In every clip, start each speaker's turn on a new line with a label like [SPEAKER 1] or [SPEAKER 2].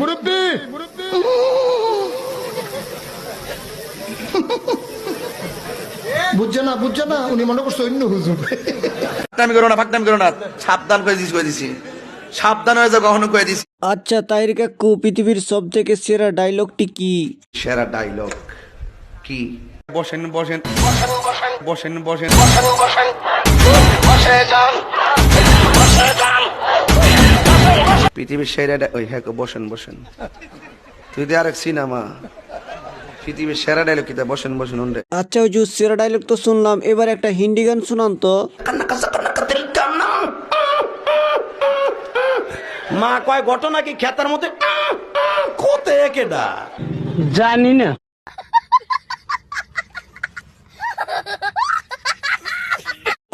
[SPEAKER 1] মুরব্বী বুঝছে না বুঝছে না উনি মনে করছে অন্য হুজুর।
[SPEAKER 2] ফাকনামি করো না ফাকনামি করো না। সাবধান করে দিছি করে দিছি। সাবধান হয়ে যাও কখনো করে দিছি
[SPEAKER 3] আচ্ছা তাইর কাকু পৃথিবীর সব থেকে সেরা ডায়লগটি কি?
[SPEAKER 2] সেরা ডায়লগ কি? বসেন বসেন। বসেন বসেন। পৃথিবীর সেরা ওই হ্যাঁ বসেন বসেন। তুই দিয়ে আরেক সিনেমা। পৃথিবীর সেরা ডায়লগ কিতা? বসেন বসেন উন্ডে।
[SPEAKER 3] আচ্ছা হুজুর সেরা ডায়লগ তো শুনলাম এবার একটা হিন্দি গান শুনান তো।
[SPEAKER 4] মা কয় ঘটনা কি খেতার মধ্যে? কোতে কেডা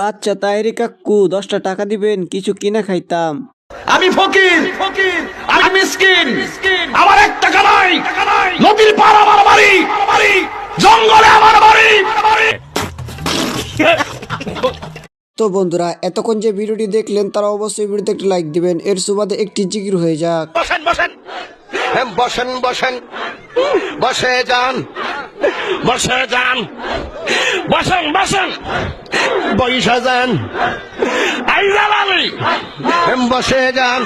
[SPEAKER 3] আচ্ছা তাইরি কাকু দশটা টাকা দিবেন কিছু কিনা খাইতাম।
[SPEAKER 4] আমি ফকির ফকির আমি মিসকিন আমার এক টাকা নাই নদীর পার আমার বাড়ি বাড়ি জঙ্গলে আমার বাড়ি।
[SPEAKER 3] তো বন্ধুরা এতক্ষণ যে ভিডিওটি দেখলেন তারা অবশ্যই ভিডিওতে একটি লাইক দিবেন। এর সুবাদে একটি জিকির হয়ে যাক।
[SPEAKER 5] বসেন বসেন। হ্যাঁ, বসেন বসেন। বসে যান। বসে যান। বসেন বসেন। বৈশা যান। আইজাল আলী। বসে যান।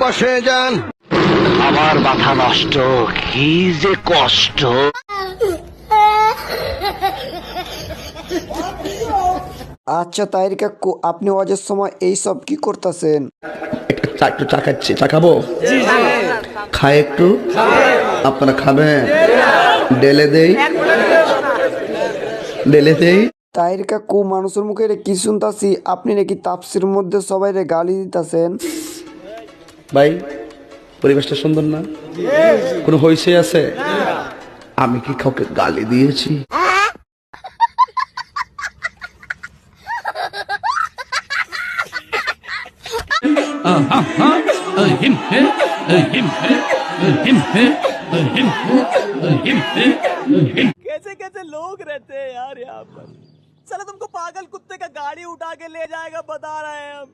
[SPEAKER 5] বসে যান। আমার মাথা নষ্ট কি যে কষ্ট।
[SPEAKER 3] আচ্ছা তাইরি কাকু আপনি ওয়াজের সময় এই সব কি করতেছেন?
[SPEAKER 2] চা একটু চা খাচ্ছি। চা খাব? খায় একটু। আপনারা খাবেন? ডেলে দেই? ডেলে দেই?
[SPEAKER 3] তাইর কাকু মানুষের মুখে রে কি শুনতাছি আপনি নাকি তাপসির মধ্যে সবাই রে গালি দিতাছেন
[SPEAKER 2] ভাই পরিবেশটা সুন্দর না কোনো হইসে আছে আমি কি কাউকে গালি দিয়েছি
[SPEAKER 6] कैसे कैसे लोग रहते हैं यार यहाँ पर चलो तुमको पागल कुत्ते का गाड़ी उठा के ले जाएगा बता रहे हैं हम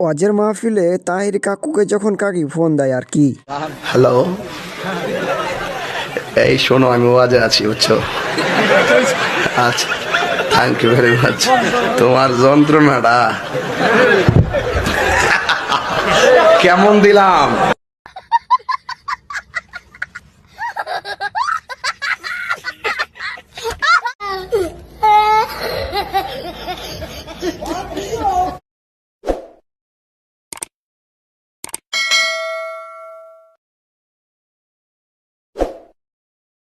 [SPEAKER 3] ওয়াজের মাহফিলে তাহির কাকুকে যখন কাকি ফোন দেয় আর কি
[SPEAKER 2] হ্যালো এই শোনো আমি ওয়াজে আছি বুঝছো আচ্ছা থ্যাংক ইউ ভেরি মাচ তোমার যন্ত্রণাটা কেমন দিলাম